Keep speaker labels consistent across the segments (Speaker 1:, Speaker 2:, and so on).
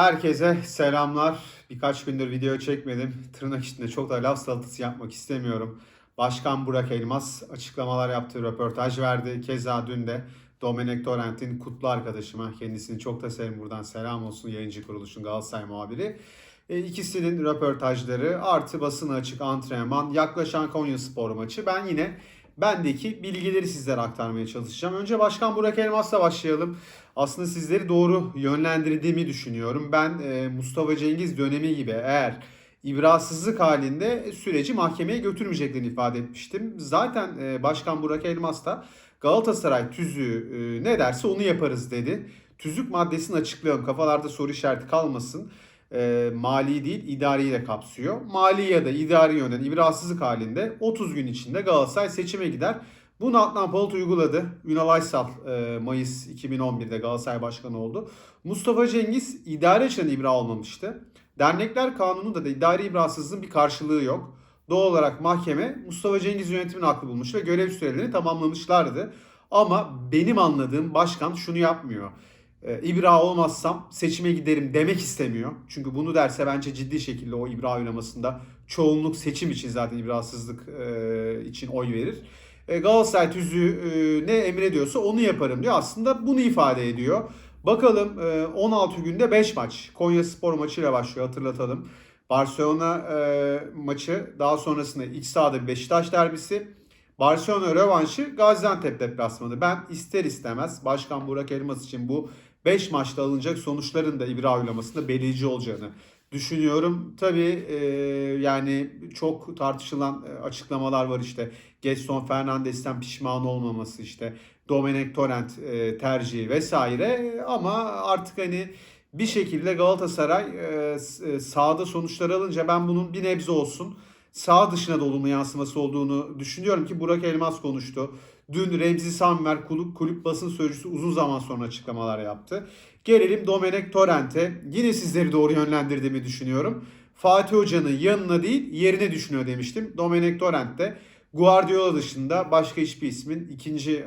Speaker 1: Herkese selamlar. Birkaç gündür video çekmedim. Tırnak içinde çok da laf salatası yapmak istemiyorum. Başkan Burak Elmas açıklamalar yaptı, röportaj verdi. Keza dün de Domenek Torrent'in kutlu arkadaşıma, kendisini çok da severim buradan selam olsun yayıncı kuruluşun Galatasaray muhabiri. E, ikisinin röportajları artı basın açık antrenman, yaklaşan Konya Spor maçı. Ben yine bendeki bilgileri sizlere aktarmaya çalışacağım. Önce Başkan Burak Elmas'la başlayalım. Aslında sizleri doğru yönlendirdiğimi düşünüyorum. Ben e, Mustafa Cengiz dönemi gibi eğer ibrasızlık halinde süreci mahkemeye götürmeyeceklerini ifade etmiştim. Zaten e, Başkan Burak Elmas da Galatasaray tüzüğü e, ne derse onu yaparız dedi. Tüzük maddesini açıklayalım. Kafalarda soru işareti kalmasın. E, mali değil idariyi de kapsıyor. Mali ya da idari yönden ibrasızlık halinde 30 gün içinde Galatasaray seçime gider. Bunu Adnan Polat uyguladı. Ünal Aysal e, Mayıs 2011'de Galatasaray Başkanı oldu. Mustafa Cengiz idare açıdan ibra olmamıştı. Dernekler Kanunu'nda da idari ibrasızlığın bir karşılığı yok. Doğal olarak mahkeme Mustafa Cengiz yönetimini haklı bulmuş ve görev sürelerini tamamlamışlardı. Ama benim anladığım başkan şunu yapmıyor. E, ibra olmazsam seçime giderim demek istemiyor. Çünkü bunu derse bence ciddi şekilde o ibra oylamasında çoğunluk seçim için zaten ibrasızlık e, için oy verir. E, Galatasaray tüzüğü e, emrediyorsa onu yaparım diyor. Aslında bunu ifade ediyor. Bakalım e, 16 günde 5 maç. Konya Spor maçıyla başlıyor hatırlatalım. Barcelona e, maçı daha sonrasında iç sahada Beşiktaş derbisi. Barcelona rövanşı Gaziantep deplasmanı. Ben ister istemez Başkan Burak Elmas için bu 5 maçta alınacak sonuçların da ibra oylamasında belirleyici olacağını düşünüyorum. Tabii e, yani çok tartışılan e, açıklamalar var işte. Gaston Fernandes'ten pişman olmaması işte. Domenek Torrent e, tercihi vesaire ama artık hani bir şekilde Galatasaray e, e, sahada sonuçlar alınca ben bunun bir nebze olsun sağ dışına da olumlu yansıması olduğunu düşünüyorum ki Burak Elmas konuştu. Dün Remzi Samver kulüp, kulüp basın sözcüsü uzun zaman sonra açıklamalar yaptı. Gelelim Domenek Torrent'e. Yine sizleri doğru yönlendirdiğimi düşünüyorum. Fatih Hoca'nın yanına değil yerine düşünüyor demiştim. Domenek Torrent de Guardiola dışında başka hiçbir ismin ikinci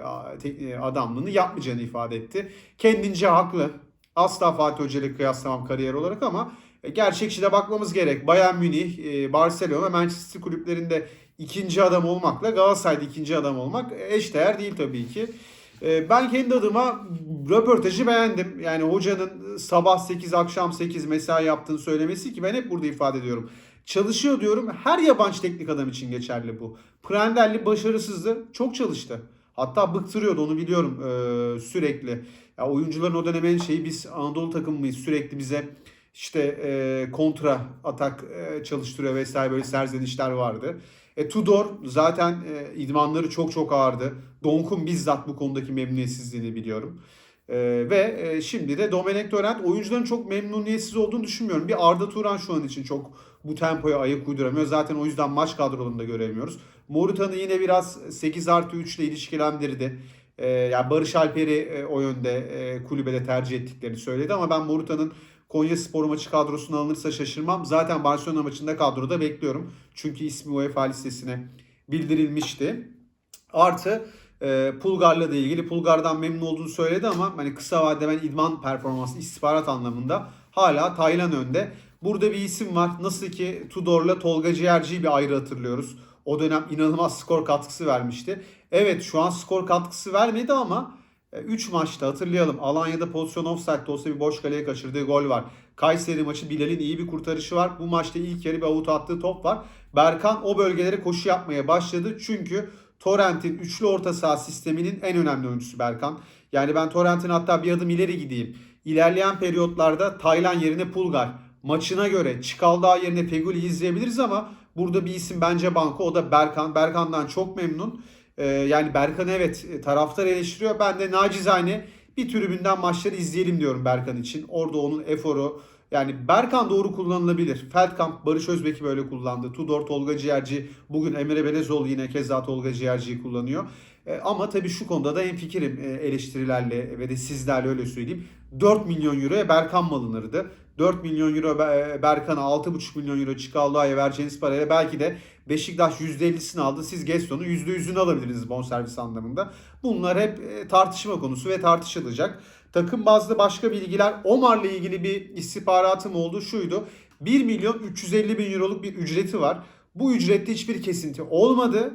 Speaker 1: adamlığını yapmayacağını ifade etti. Kendince haklı. Asla Fatih Hoca ile kıyaslamam kariyer olarak ama e, gerçekçi de bakmamız gerek. Bayern Münih, e, Barcelona, Manchester kulüplerinde ikinci adam olmakla Galatasaray'da ikinci adam olmak eşdeğer değil tabii ki. E, ben kendi adıma röportajı beğendim. Yani hocanın sabah 8 akşam 8 mesai yaptığını söylemesi ki ben hep burada ifade ediyorum. Çalışıyor diyorum. Her yabancı teknik adam için geçerli bu. Prandelli başarısızdı. Çok çalıştı. Hatta bıktırıyordu onu biliyorum ee, sürekli. Ya oyuncuların o dönemin şeyi biz Anadolu takımıyız. Sürekli bize işte e, kontra atak e, çalıştırıyor vesaire böyle serzenişler vardı. E, Tudor zaten e, idmanları çok çok ağırdı. Donk'un bizzat bu konudaki memnuniyetsizliğini biliyorum. E, ve e, şimdi de Domenek Torrent oyuncuların çok memnuniyetsiz olduğunu düşünmüyorum. Bir Arda Turan şu an için çok bu tempoya ayak uyduramıyor. Zaten o yüzden maç kadrolarında göremiyoruz. Morutan'ı yine biraz 8 artı 3 ile ilişkilendirdi. E, yani Barış Alper'i e, o yönde e, kulübede tercih ettiklerini söyledi ama ben Morutan'ın Konya Spor maçı kadrosuna alınırsa şaşırmam. Zaten Barcelona maçında kadroda bekliyorum. Çünkü ismi UEFA listesine bildirilmişti. Artı e, Pulgar'la da ilgili Pulgar'dan memnun olduğunu söyledi ama hani kısa vadede ben idman performansı istihbarat anlamında hala Taylan önde. Burada bir isim var. Nasıl ki Tudor'la Tolga Ciğerci'yi bir ayrı hatırlıyoruz. O dönem inanılmaz skor katkısı vermişti. Evet şu an skor katkısı vermedi ama 3 maçta hatırlayalım. Alanya'da pozisyon offside'de olsa bir boş kaleye kaçırdığı gol var. Kayseri maçı Bilal'in iyi bir kurtarışı var. Bu maçta ilk yarı bir avut attığı top var. Berkan o bölgelere koşu yapmaya başladı. Çünkü Torrent'in üçlü orta saha sisteminin en önemli oyuncusu Berkan. Yani ben Torrent'in hatta bir adım ileri gideyim. İlerleyen periyotlarda Taylan yerine Pulgar. Maçına göre Çikaldağ yerine Feguli izleyebiliriz ama burada bir isim bence banko. O da Berkan. Berkan'dan çok memnun. Ee, yani Berkan evet taraftar eleştiriyor. Ben de nacizane bir tribünden maçları izleyelim diyorum Berkan için. Orada onun eforu yani Berkan doğru kullanılabilir. Feldkamp Barış Özbek'i böyle kullandı. Tudor Tolga Ciğerci bugün Emre Belezoğlu yine keza Tolga Ciğerci'yi kullanıyor. E, ama tabii şu konuda da en fikirim e, eleştirilerle ve de sizlerle öyle söyleyeyim. 4 milyon euroya Berkan mı alınırdı? 4 milyon euro Berkan'a 6,5 milyon euro Çikaldağ'a vereceğiniz parayla belki de Beşiktaş %50'sini aldı. Siz Gaston'u %100'ünü alabilirsiniz bonservis anlamında. Bunlar hep e, tartışma konusu ve tartışılacak. Takım bazlı başka bilgiler Omar'la ilgili bir istihbaratım oldu. Şuydu. 1 milyon 350 bin euroluk bir ücreti var. Bu ücrette hiçbir kesinti olmadı.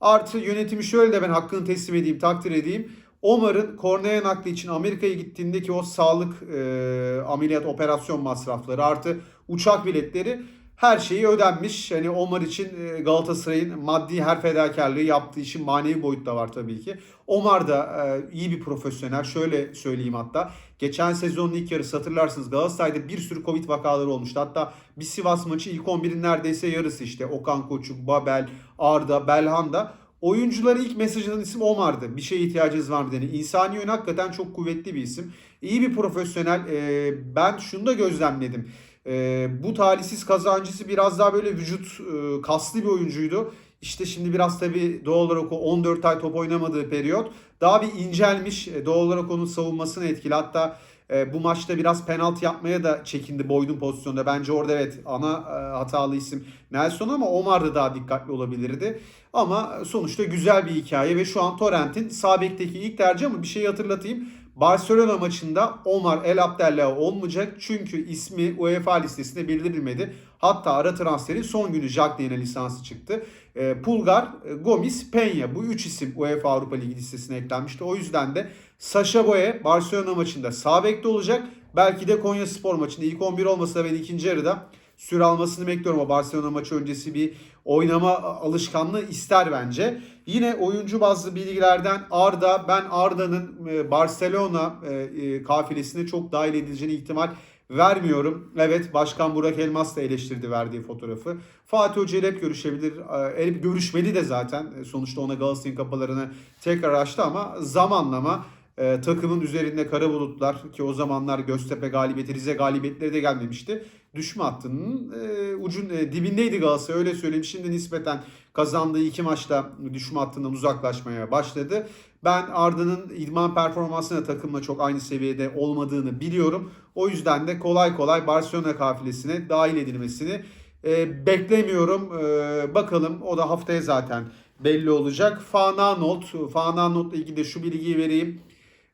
Speaker 1: Artı yönetimi şöyle de ben hakkını teslim edeyim, takdir edeyim. Omar'ın kornea nakli için Amerika'ya gittiğindeki o sağlık e, ameliyat operasyon masrafları artı uçak biletleri her şeyi ödenmiş. Hani Omar için e, Galatasaray'ın maddi her fedakarlığı yaptığı işin manevi boyutu da var tabii ki. Omar da e, iyi bir profesyonel. Şöyle söyleyeyim hatta. Geçen sezonun ilk yarısı hatırlarsınız Galatasaray'da bir sürü Covid vakaları olmuştu. Hatta bir Sivas maçı ilk 11'in neredeyse yarısı işte. Okan Koçuk, Babel, Arda, Belhanda. Oyunculara ilk mesajının isim Omar'dı. Bir şeye ihtiyacınız var mı dedi. İnsani yön hakikaten çok kuvvetli bir isim. İyi bir profesyonel. E, ben şunu da gözlemledim. E, bu talihsiz kazancısı biraz daha böyle vücut e, kaslı bir oyuncuydu. İşte şimdi biraz tabii doğal olarak o 14 ay top oynamadığı periyot daha bir incelmiş. E, doğal olarak onun savunmasını etkili. Hatta e, bu maçta biraz penaltı yapmaya da çekindi boydun pozisyonda. Bence orada evet ana e, hatalı isim Nelson ama Omar da daha dikkatli olabilirdi. Ama sonuçta güzel bir hikaye ve şu an Torrent'in sağ ilk tercih ama bir şey hatırlatayım. Barcelona maçında Omar El Abdallah olmayacak çünkü ismi UEFA listesinde bildirilmedi. Hatta ara transferin son günü Jacques Dayne lisansı çıktı. E, Pulgar, e, Gomis, Peña bu üç isim UEFA Avrupa Ligi listesine eklenmişti. O yüzden de Sacha Boye Barcelona maçında sağ bekte olacak. Belki de Konya Spor maçında ilk 11 olmasa da ben ikinci yarıda süre almasını bekliyorum. O Barcelona maçı öncesi bir oynama alışkanlığı ister bence. Yine oyuncu bazlı bilgilerden Arda, ben Arda'nın e, Barcelona kafilesine çok dahil edileceğine ihtimal vermiyorum. Evet Başkan Burak Elmas da eleştirdi verdiği fotoğrafı. Fatih Hoca ile hep görüşebilir. Hep görüşmeli de zaten. Sonuçta ona Galatasaray'ın kapılarını tekrar açtı ama zamanlama e, takımın üzerinde kara bulutlar ki o zamanlar Göztepe galibiyeti, Rize galibiyetleri de gelmemişti. Düşme hattının e, ucun e, dibindeydi Galatasaray öyle söyleyeyim. Şimdi nispeten kazandığı iki maçta düşme hattından uzaklaşmaya başladı. Ben Arda'nın idman performansına takımla çok aynı seviyede olmadığını biliyorum. O yüzden de kolay kolay Barcelona kafilesine dahil edilmesini e, beklemiyorum. E, bakalım o da haftaya zaten belli olacak. Fananot, Fananot'la ilgili de şu bilgiyi vereyim.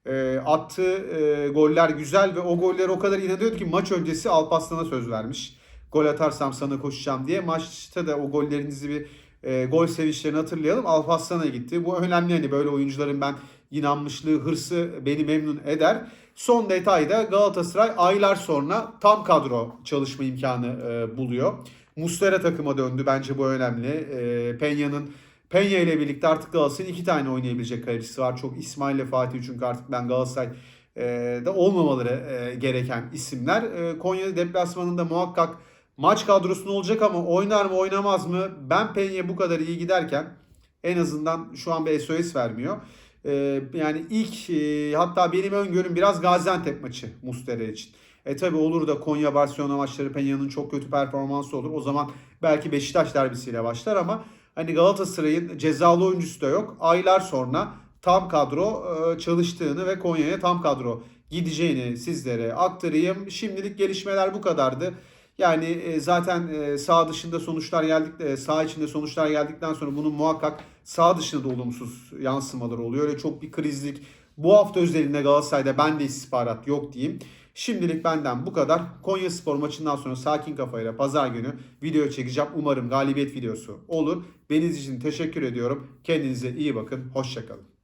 Speaker 1: E, attığı e, goller güzel ve o goller o kadar inanıyordu ki maç öncesi Alparslan'a söz vermiş. Gol atarsam sana koşacağım diye. Maçta da o gollerinizi bir e, gol sevinçlerini hatırlayalım. Alparslan'a gitti. Bu önemli hani böyle oyuncuların ben inanmışlığı, hırsı beni memnun eder. Son detayda Galatasaray aylar sonra tam kadro çalışma imkanı e, buluyor. Mustera takıma döndü. Bence bu önemli. E, Peña'nın Penya ile birlikte artık Galatasaray'ın iki tane oynayabilecek kalecisi var. Çok İsmail ile Fatih çünkü artık ben Galatasaray e, da olmamaları e, gereken isimler. E, Konya deplasmanında muhakkak maç kadrosunda olacak ama oynar mı oynamaz mı? Ben Penya bu kadar iyi giderken en azından şu an bir SOS vermiyor. E, yani ilk e, hatta benim öngörüm biraz Gaziantep maçı Mustera için. E tabi olur da Konya Barcelona maçları Peña'nın çok kötü performansı olur. O zaman belki Beşiktaş derbisiyle başlar ama Hani Galatasaray'ın cezalı oyuncusu da yok. Aylar sonra tam kadro e, çalıştığını ve Konya'ya tam kadro gideceğini sizlere aktarayım. Şimdilik gelişmeler bu kadardı. Yani e, zaten e, sağ dışında sonuçlar geldik, sağ içinde sonuçlar geldikten sonra bunun muhakkak sağ dışında da olumsuz yansımaları oluyor. Öyle çok bir krizlik bu hafta özelinde Galatasaray'da ben de istihbarat yok diyeyim. Şimdilik benden bu kadar. Konya Spor maçından sonra sakin kafayla pazar günü video çekeceğim. Umarım galibiyet videosu olur. Beniz için teşekkür ediyorum. Kendinize iyi bakın. Hoşçakalın.